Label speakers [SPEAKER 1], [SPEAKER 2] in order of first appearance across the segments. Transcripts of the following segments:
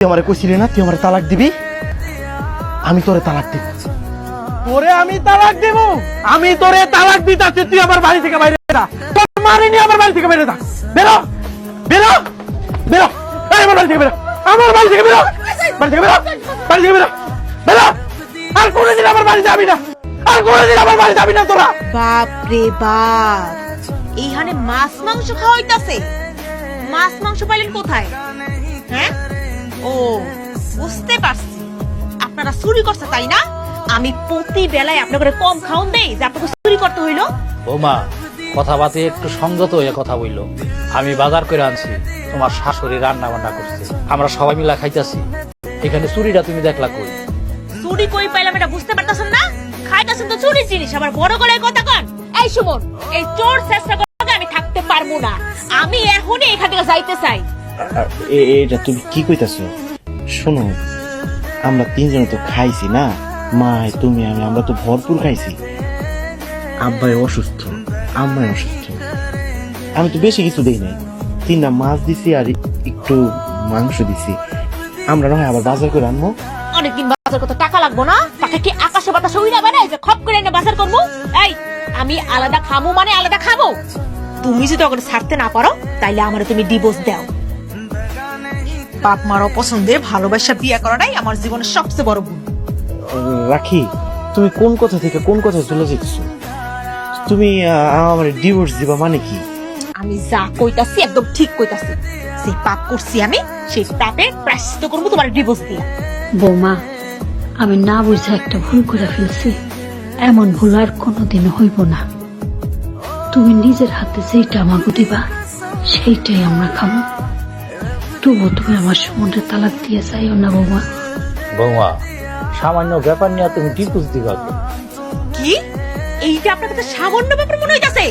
[SPEAKER 1] তুই আমারে কইছিলি না তুই আমারে তালাক দিবি? আমি তোরে তালাক দিব। তোরে আমি তালাক দিব? আমি তোরে তালাক দিতাছি তুই আমার বাড়ি থেকে বাইরে যা। তোর আমার বাড়ি থেকে বাইরে যা। বেরো বেরো বেরো। এই আমার বাড়ি থেকে বেরো। আমার বাড়ি থেকে বেরো। বাড়ি থেকে বেরো বাড়ি থেকে বেরো। বেরো। আর কোনোদিন আমার বাড়ি যাবি না। আর কোনোদিন আমার বাড়ি যাবি না তোরা।
[SPEAKER 2] বাপ রে বাপ। এইখানে মাছ মাংস খাওয়াইতাছে। মাছ মাংস পাইলেন কোথায়? হ্যাঁ? ও বুঝতে পারছি। আপনারা চুরি করছে তাই না? আমি প্রতি বেলায় আপনাদের কম খাওন দেই যে আপনাকে চুরি করতে হইল।
[SPEAKER 3] বৌমা কথাবার্তা একটু সংযত হয়ে কথা বলল আমি বাজার করে আনছি তোমার শাশুড়ি রান্না বান্না করছে। আমরা সবাই মিলা খাইতেছি। এখানে চুরিটা তুমি দেখলা কই?
[SPEAKER 2] চুরি কই পাইলাম এটা বুঝতে পারতাছেন না? খাইতাছেন তো চুরি জিনিস আবার বড় গলায় কথা কন। এই সুমন এই চোর চেষ্টা করে আমি থাকতে পারব না। আমি এখনই এখান থেকে যাইতে চাই।
[SPEAKER 1] এটা তুমি কি কইতাছো? শোনো, আমরা তিনজনে তো খাইছি না। মা, তুমি, আমি, আমরা তো ভরপুর খাইছি। আব্বাই অসুস্থ, আম্মাই অসুস্থ। আমি তো বেশি কিছু দেই নাই। তিনটা মাছ দিছি আর একটু মাংস দিছি। আমরা নয় আবার বাজার করে আনব।
[SPEAKER 2] অনেকদিন বাজার করতে টাকা লাগবো না? টাকা কি আকাশে বাতাসে উড়া বেড়ায় যে খপ করে এনে বাজার করব? এই, আমি আলাদা খামু মানে আলাদা খাব। তুমি যদি ওকে ছাড়তে না পারো, তাইলে আমার তুমি ডিভোর্স দাও। বাপ মার অপছন্দে ভালোবাসা বিয়ে করাটাই আমার জীবনের সবচেয়ে বড় ভুল।
[SPEAKER 1] রাখি তুমি কোন কথা থেকে কোন কথায় চলে যেতেছো তুমি আমার ডিভোর্স দিবা মানে কি?
[SPEAKER 2] আমি যা কইতাছি একদম ঠিক কইতাছি। যে পাপ করছি আমি সেই পাপের প্রায়শ্চিত্ত করব তোমার ডিভোর্স দিয়া।
[SPEAKER 4] বৌমা আমি না বুঝে একটা ভুল করে ফেলছি। এমন ভুল আর কোনোদিনও হইব না। তুমি নিজের হাতে যেইটা আমাকে দিবা সেইটাই আমরা খাব তবু তুমি আমার সমুদ্রে তালাক দিয়ে যাইও না বৌমা।
[SPEAKER 3] বৌমা সামান্য ব্যাপার নিয়ে তুমি কি দিবা পারবে
[SPEAKER 2] কি? এইটা আপনার কাছে সামান্য ব্যাপার মনে হইতাছে?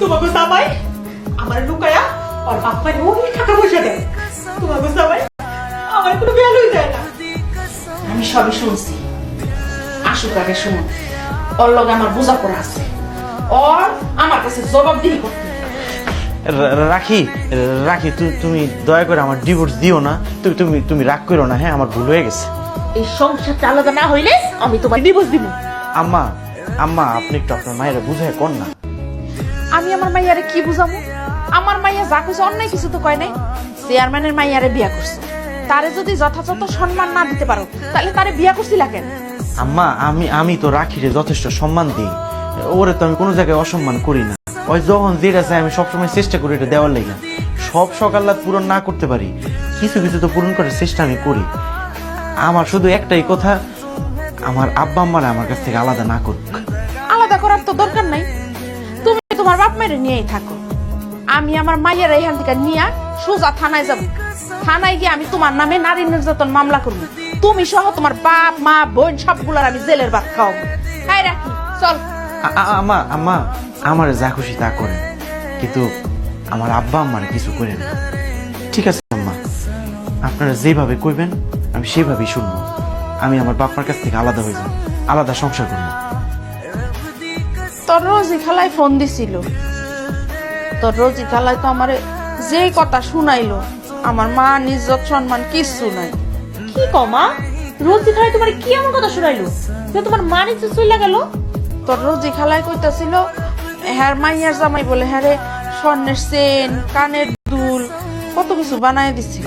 [SPEAKER 5] তোমাকে জামাই? আমার লুকায়া আর বাপ্পার ওই টাকা পয়সা দেয়। তোমাকে জামাই? আমার কোনো ভ্যালুই দেয় না। আমি সবই শুনছি। আসুক আগে শুনুন ওর লগে আমার বোঝা আছে। ওর আমার কাছে জবাবদিহি করতে
[SPEAKER 1] রাখি রাখি তুমি দয়া করে আমার ডিভোর্স দিও না। তুমি তুমি তুমি রাগ করো না হ্যাঁ? আমার ভুল হয়ে গেছে।
[SPEAKER 2] এই সংসারটা আলাদা না হইলে আমি তোমার ডিভোর্স দিব।
[SPEAKER 1] আম্মা আম্মা আপনি একটু আপনার মায়েরা বুঝায় কর না।
[SPEAKER 5] আমি আমার মাইয়ারে কি বুঝাবো আমার মাইয়া যা কিছু অন্যায় কিছু তো কয় নাই। চেয়ারম্যানের মাইয়ারে বিয়া করছ। তারে যদি যথাযথ সম্মান না দিতে পারো তাহলে তারে বিয়া করছিলা কেন?
[SPEAKER 1] আম্মা আমি আমি তো রাখিরে যথেষ্ট সম্মান দিই। ওরে তো আমি কোনো জায়গায় অসম্মান করি না। ওই যখন যেটা চাই আমি সবসময় চেষ্টা করি এটা দেওয়ার লেগে। সব সকাল্লা পূরণ না করতে পারি। কিছু কিছু তো পূরণ করার চেষ্টা আমি করি। আমার শুধু একটাই কথা আমার আব্বা আম্মারা আমার কাছ থেকে আলাদা না করুক।
[SPEAKER 5] আলাদা করার তো দরকার নাই। তোমার বাপ মায়ের নিয়েই থাকো। আমি আমার মায়ের এখান থেকে নিয়ে সোজা থানায় যাব। থানায় গিয়ে আমি তোমার নামে নারী নির্যাতন মামলা করব। তুমি সহ তোমার বাপ, মা, বোন সবগুলার আমি জেলের ভাত খাওয়াবো। হ্যাঁ রাখি, চল।
[SPEAKER 1] আ- আ- আম্মা আমার যা খুশি তা করে। কিন্তু আমার আব্বা আম্মার কিছু করেন না। ঠিক আছে আম্মা, আপনারা যেভাবে কইবেন, আমি সেভাবেই শুনব। আমি আমার বাপ্পার কাছ থেকে আলাদা হয়ে যাব, আলাদা সংসার করব।
[SPEAKER 5] তোর রোজি খালায় ফোন দিছিল। তোর রোজি খালায় তো আমারে যেই কথা শুনাইলো আমার মা নিজ্জত সম্মান কিচ্ছু নাই।
[SPEAKER 2] কি কমা রোজ খাই তোমার কি এমন কথা শুনাইলো? যে তোমার মানে চলে গেল?
[SPEAKER 5] তোর রোজি খালায় কইতাছিল হ্যার মাইয়ার জামাই বলে হ্যাঁ রে স্বর্ণের চেন কানের দুল কত কিছু বানায় দিছে।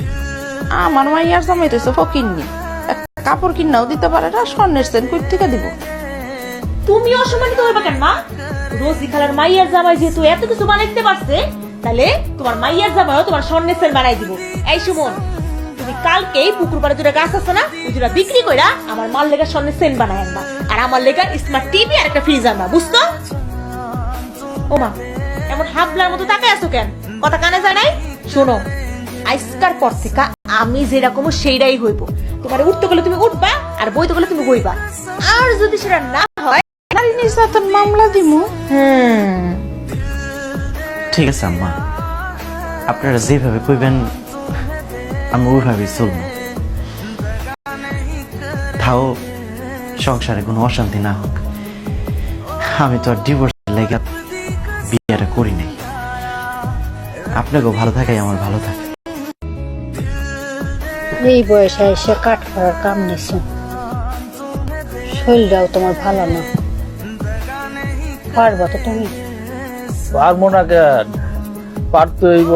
[SPEAKER 5] আমার মাইয়ার জামাই তো ফকিননি। একটা কাপড় কিনাও দিতে পারে না স্বর্ণের চেন কই থেকে দিব?
[SPEAKER 2] তুমি অসম্মানিত হইবা কেন, মা? রোজি খালার মাইয়ার জামাই যেহেতু এত কিছু বানাইতে পারছে, তাহলে তোমার মাইয়ার জামাইও তোমার স্বর্ণের সেল বানাই দিব। এই সুমন, তুমি কালকেই পুকুর পাড়ে দুটা গাছ আছে না দুটা বিক্রি কইরা আমার মাল লেগা স্বর্ণের বানাই আনবা। আর আমার লেগা স্মার্ট টিভি আর একটা ফ্রিজ আনবা ও মা, এমন হাবলার মতো তাকায় আছো কেন? কথা কানে যায় নাই? শোনো আইসকার পর থেকে আমি যেরকম সেইটাই হইব। তোমার উঠতে গেলে তুমি উঠবা, আর বইতে গেলে তুমি বইবা। আর যদি সেটা না
[SPEAKER 5] নারী নির্যাতন মামলা দিমু।
[SPEAKER 2] হুম।
[SPEAKER 6] ঠিক আছে আম্মা। আপনারা যেভাবে কইবেন আমি ওইভাবেই চলব। তাও সংসারে কোনো অশান্তি না হোক। আমি তো আর ডিভোর্স লেগে বিয়েটা করি নাই। আপনাকেও ভালো থাকাই আমার ভালো থাকে।
[SPEAKER 4] এই বয়সে এসে কাঠ করার কাম নিছো। শরীরটাও তোমার ভালো না। পারবা তো তুমি?
[SPEAKER 3] পারব না কেন? পারতে হইব।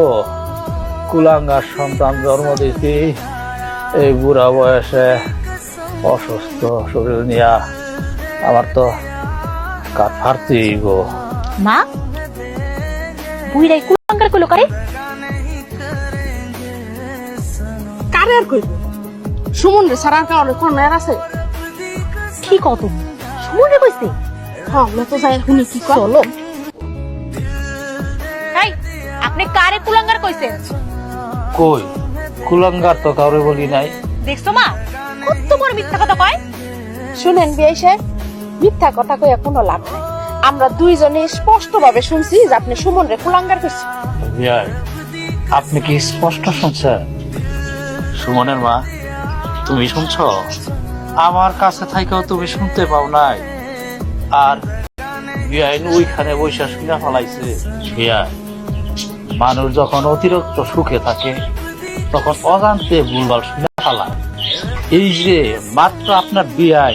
[SPEAKER 3] কুলাঙ্গার সন্তান জন্ম দিছি এই বুড়া বয়সে অসুস্থ শরীর নিয়া আমার তো হইব?
[SPEAKER 2] মা বুইরাই কুলাঙ্গার কইলো কারে?
[SPEAKER 5] কারে আর কইব? সুমন রে সারার কারণে কোন আছে?
[SPEAKER 2] কি কও তুমি? শুনে কইছে?
[SPEAKER 5] আমরা তো যাই শুনি কি
[SPEAKER 2] চলো। আপনি কারে কুলাঙ্গার কইছেন
[SPEAKER 3] কই? কুলাঙ্গার তো কাউরে বলি নাই।
[SPEAKER 2] দেখছ মা কত বড় মিথ্যা কথা কয়?
[SPEAKER 5] শুনেন বিয়াই সাহেব মিথ্যা কথা কইয়া কোনো লাভ নাই। আমরা দুইজনে স্পষ্ট ভাবে শুনছি যে আপনি সুমন রে কুলাঙ্গার করছি
[SPEAKER 3] বিয়াই আপনি কি স্পষ্ট শুনছেন? সুমনের মা তুমি শুনছ? আমার কাছে থাইকেও তুমি শুনতে পাও নাই। আর বিয়াইন ওইখানে বৈশা শুনে ফেলাইছে বিয়াই মানুষ যখন অতিরিক্ত সুখে থাকে তখন অজান্তে ভুলভাল শুনে ফেলায়। এই যে মাত্র আপনার বিয়াই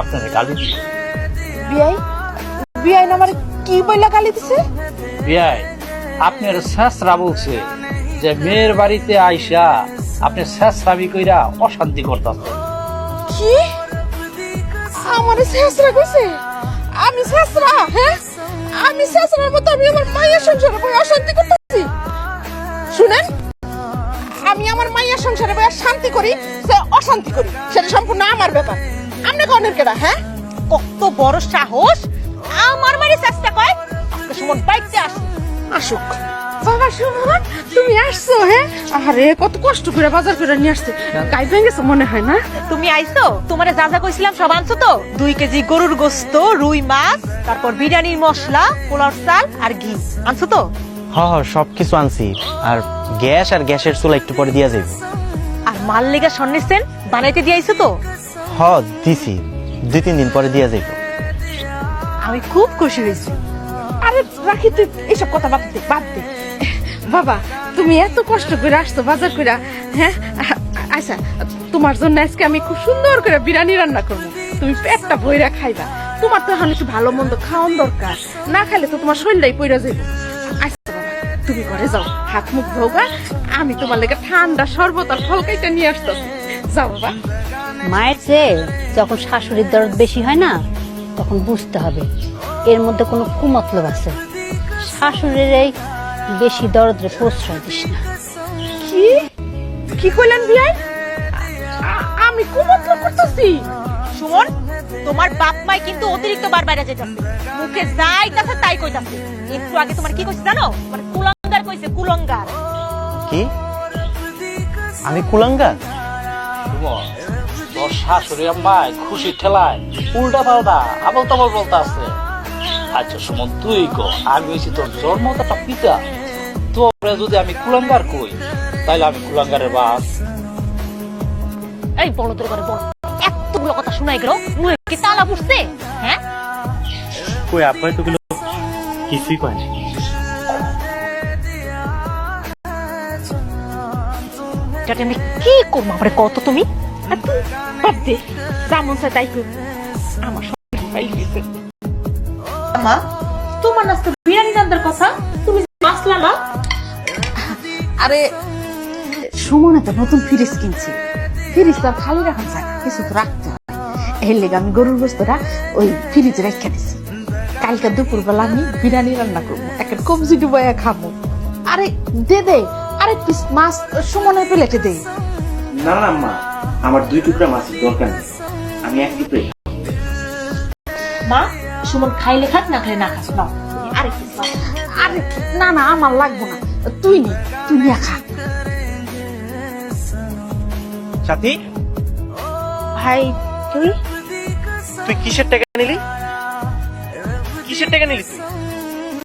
[SPEAKER 3] আপনার গালি দিছে।
[SPEAKER 5] বিয়াই বিয়াই আমার কি বইলা গালি দিছে?
[SPEAKER 3] বিয়াই আপনার শেষরা বলছে যে মেয়ের বাড়িতে আইসা আপনি শেষরাবি কইরা অশান্তি করতেছেন।
[SPEAKER 5] কি? আমার শেষরা কইছে? আমি শেষরা হ্যাঁ? আমি শেষরার মতো আমি আমার মায়ের সংসারে বই অশান্তি করতেছি। শুনেন? আমি আমার মায়ের সংসারে বই শান্তি করি, সে অশান্তি করি। সেটা সম্পূর্ণ আমার ব্যাপার। আপনি কনের কেডা হ্যাঁ?
[SPEAKER 2] কত বড় সাহস! আমার মারি চেষ্টা কয়? সুমন বাইতে আসুক
[SPEAKER 5] আসুক। বাবা সুমন তুমি আসছো হ্যাঁ আরে কত কষ্ট করে বাজার করে নিয়ে আসছে। গাই ভেঙে মনে হয় না?
[SPEAKER 2] তুমি আইছো? তোমারে যা যা কইছিলাম সব আনছো তো? দুই কেজি গরুর গোস্ত রুই মাছ তারপর বিরিয়ানির মশলা পোলার চাল আর ঘি। আনছো তো?
[SPEAKER 6] হ হ সব কিছু আনছি। আর গ্যাস আর গ্যাসের চুলা একটু পরে দিয়া যাইব।
[SPEAKER 2] আর মাল লেগা সন্ন্যাসেন বানাইতে দিয়েছ তো?
[SPEAKER 6] হ দিছি। দুই তিন দিন পরে দিয়া যাইব।
[SPEAKER 2] আমি খুব খুশি হয়েছি।
[SPEAKER 5] আরে রাখি তুই এইসব কথা বাদ দে বাদ দে। বাবা, তুমি এত কষ্ট করে আসছো বাজার করে হ্যাঁ? আচ্ছা তোমার জন্য আজকে আমি খুব সুন্দর করে বিরিয়ানি রান্না করব। তুমি পেটটা বইরা খাইবা। তোমার তো এখন একটু ভালো মন্দ খাওয়ান দরকার। না খাইলে তো তোমার শরীরটাই পইরা যাইব। আচ্ছা তুমি ঘরে যাও। হাত মুখ ধোগা আমি তোমার লেগে ঠান্ডা শরবত আর ফল কাইটা নিয়ে আসতো যাও বাবা।
[SPEAKER 4] মায়ের চেয়ে যখন শাশুড়ির দরদ বেশি হয় না, তখন বুঝতে হবে এর মধ্যে কোনো কুমতলব আছে। শাশুড়ির এই বেশি দরদরে প্রশ্রয় দিস না।
[SPEAKER 5] কি? কি কইলেন বিয়াই? আমি কুমতলব করতেছি।
[SPEAKER 2] সুমন তোমার বাপ মাই কিন্তু অতিরিক্ত বার বাইরে যেতেছে মুখে যাইতাছে তাই কইতাছে। একটু আগে তোমার কি কইছে জানো? মানে কুলঙ্গার কইছে কুলঙ্গার।
[SPEAKER 6] কি? আমি কুলাঙ্গার?
[SPEAKER 3] তোর শাশুড়ি আম্মাই খুশি ঠেলায় উল্টা পাল্টা আবল তাবল বলতে আছে আচ্ছা সুমন তুই কো? আমি হয়েছি তোর জন্মদাতা পিতা। তোরে যদি আমি কুলাঙ্গার কই তাইলে আমি কুলাঙ্গারের বাপ।
[SPEAKER 2] এই বড় তোর করে এতগুলো কথা শোনাই গেল মুখে কি তালা হ্যাঁ?
[SPEAKER 6] কই কিছুই
[SPEAKER 2] আমি কি করব আমার কত তুমি?
[SPEAKER 5] বাদ দে চাই তাই আমার সব পাই গেছে।
[SPEAKER 2] মা তোমার নাস্তা বিরিয়ানি রান্নার কথা? তুমি আসলা না?
[SPEAKER 5] আরে সুমনে তো নতুন ফ্রিজ কিনছি। ফ্রিজ তো আর খালি রাখা যায় কিছু তো রাখতে হয়। এর লেগে আমি গরুর গোস্তটা ওই ফ্রিজে রেখে দিছি। কালকে দুপুরবেলা আমি বিরিয়ানি রান্না করব একটা কবজি ডুবাইয়া খাব। আরে দে দে আরে পিস মাছ সুমনের প্লেটে দে।
[SPEAKER 6] না না মা আমার দুই টুকরা মাছের দরকার নেই। আমি এক টুকরাই
[SPEAKER 2] মা সুমন খাইলে খাক না খাইলে না খাস না আরে
[SPEAKER 5] আরে না না আমার লাগবো না। তুই নি তুই নিয়ে খা।
[SPEAKER 6] সাথী?
[SPEAKER 2] ভাই তুই?
[SPEAKER 6] তুই কিসের টাকা নিলি? কিসের টাকা নিলি তুই?